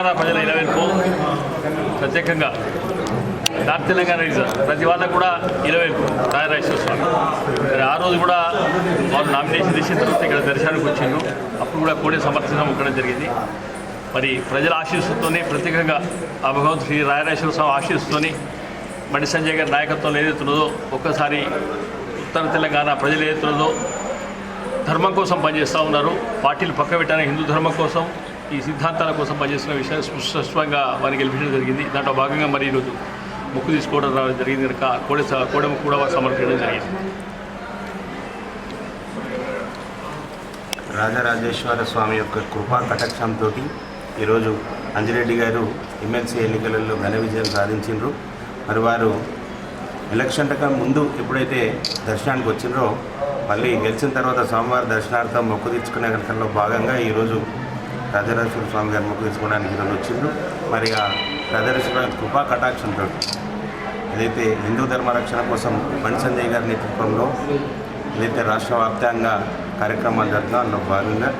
ప్రజల ఇలవెల్పు ప్రత్యేకంగా north Telangana reason ప్రతి వాళ్ళకు కూడా ఇలవెల్పు రాయరాజేశ్వర స్వామి మరి ఆ రోజు కూడా వాళ్ళు నామినేషన్ చేసిన తర్వాత ఇక్కడ దర్శనానికి వచ్చిండు అప్పుడు కూడా కోడే సమర్థనం ఇవ్వడం జరిగింది. మరి ప్రజల ఆశీస్సుతోనే ప్రత్యేకంగా ఆ భగవంతు శ్రీ రాయరాజేశ్వర స్వామి ఆశీస్సుతోని బండి సంజయ్ గారి నాయకత్వంలో ఏదైతున్నదో ఒక్కసారి ఉత్తర తెలంగాణ ప్రజలు ఏదైతున్నదో ధర్మం కోసం పనిచేస్తూ ఉన్నారు. పార్టీలు పక్క పెట్టాలని హిందూ ధర్మం కోసం ఈ సిద్ధాంతాల కోసం పనిచేస్తున్న విషయం స్పష్టంగా వారికి గెలిపించడం జరిగింది. దాంట్లో భాగంగా మరి ఈరోజు ముక్కు తీసుకోవడం రావడం జరిగింది. కనుక కోడె కోడెము కూడా సమర్పించడం జరిగింది. రాజరాజేశ్వర స్వామి యొక్క కృపా కటాక్షంతో ఈరోజు అంజిరెడ్డి గారు ఎమ్మెల్సీ ఎన్నికలలో ఘన విజయం సాధించిండ్రు. మరి వారు ఎలక్షన్ కన్నా ముందు ఎప్పుడైతే దర్శనానికి వచ్చిండ్రో మళ్ళీ గెలిచిన తర్వాత సోమవారం దర్శనార్థం మొక్కు తీర్చుకునే ఘటనలో భాగంగా ఈరోజు రాజరాజేశ్వర స్వామి గారు మొక్కు తీర్చుకోవడానికి ఈరోజు వచ్చిండు మరి ఆ రాజరాజేశ్వర కృపా కటాక్షంతో ఏదైతే హిందూ ధర్మ రక్షణ కోసం బండి సంజయ్ గారి నేతృత్వంలో ఏదైతే రాష్ట్ర వ్యాప్తంగా కార్యక్రమాలు జరుగుతుందో అందులో భాగంగా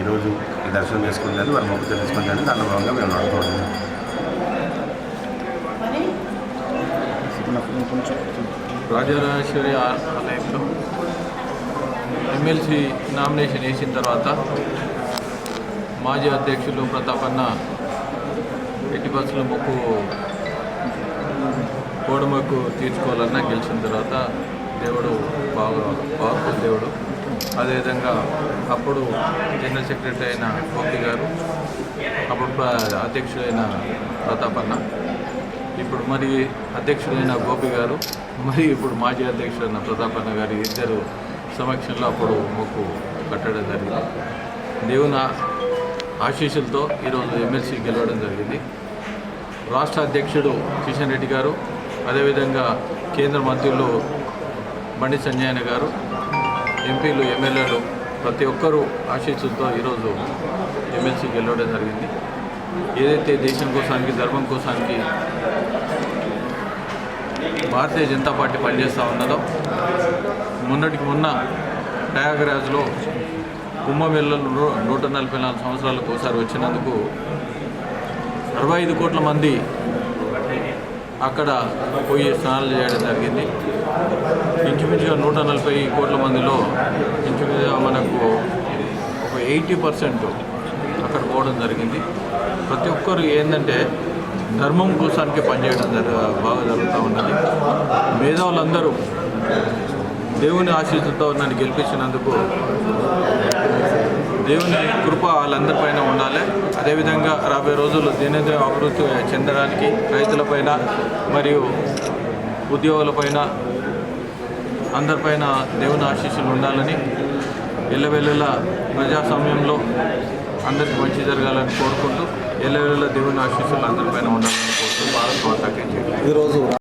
ఈరోజు దర్శనం చేసుకుంటారు వారి మొక్క తెలుసుకుంటారు దానిలో భాగంగా మేము నడుపుతున్నాం రాజరాజేశ్వరి ఆలయంలో ఎమ్మెల్సీ నామినేషన్ వేసిన తర్వాత మాజీ అధ్యక్షులు ప్రతాపన్న ఎట్టి బస్సుల మొక్కు కోడమొక్కు తీర్చుకోవాలన్నా గెలిచిన తర్వాత దేవుడు బాగా పవర్ఫుల్ దేవుడు. అదేవిధంగా అప్పుడు జనరల్ సెక్రటరీ అయిన గోపి గారు అప్పుడు ప్ర- అధ్యక్షుడైన ప్రతాపన్న ఇప్పుడు మరి అధ్యక్షుడైన గోపి గారు మరి ఇప్పుడు మాజీ అధ్యక్షుడైన ప్రతాపన్న గారి ఇద్దరు సమక్షంలో అప్పుడు మొక్కు కట్టడం జరిగింది. దేవుని ఆశీస్సులతో ఈరోజు ఎమ్మెల్సీ గెలవడం జరిగింది. రాష్ట్ర అధ్యక్షుడు కిషన్ రెడ్డి గారు అదేవిధంగా కేంద్ర మంత్రులు బండి సంజయన గారు ఎంపీలు ఎమ్మెల్యేలు ప్రతి ఒక్కరూ ఆశీస్సులతో ఈరోజు ఎమ్మెల్సీ గెలవడం జరిగింది. ఏదైతే దేశం కోసానికి ధర్మం కోసానికి భారతీయ జనతా పార్టీ పనిచేస్తూ ఉన్నదో మొన్నటికి మొన్న ప్రయాగరాజ్లో కుంభమేళలో నూట నలభై నాలుగు సంవత్సరాలకు ఒకసారి వచ్చినందుకు అరవై ఐదు కోట్ల మంది అక్కడ పోయి స్నానాలు చేయడం జరిగింది. ఇంచుమించుగా నూట నలభై కోట్ల మందిలో ఇంచుమించుగా మనకు ఒక ఎయిటీ పర్సెంట్ అక్కడ పోవడం జరిగింది. ప్రతి ఒక్కరు ఏంటంటే ధర్మం కోసానికి పనిచేయడం జర బాగా జరుగుతూ ఉన్నది. మేధావులందరూ దేవుని ఆశీస్సుతో నన్ను గెలిపించినందుకు దేవుని కృప వాళ్ళందరిపైన ఉండాలి. అదేవిధంగా రాబోయే రోజుల్లో దినదిన అభివృద్ధి చెందడానికి రైతులపైన మరియు ఉద్యోగులపైన అందరిపైన దేవుని ఆశీస్సులు ఉండాలని ఎల్లవెల్లలా ప్రజాస్వామ్యంలో అందరికి మంచి జరగాలని కోరుకుంటూ ఎల్లవెల్లలా దేవుని ఆశీస్సులు అందరిపైన ఉండాలని కోరుకుంటూ భారత్ మాతాకి ఈరోజు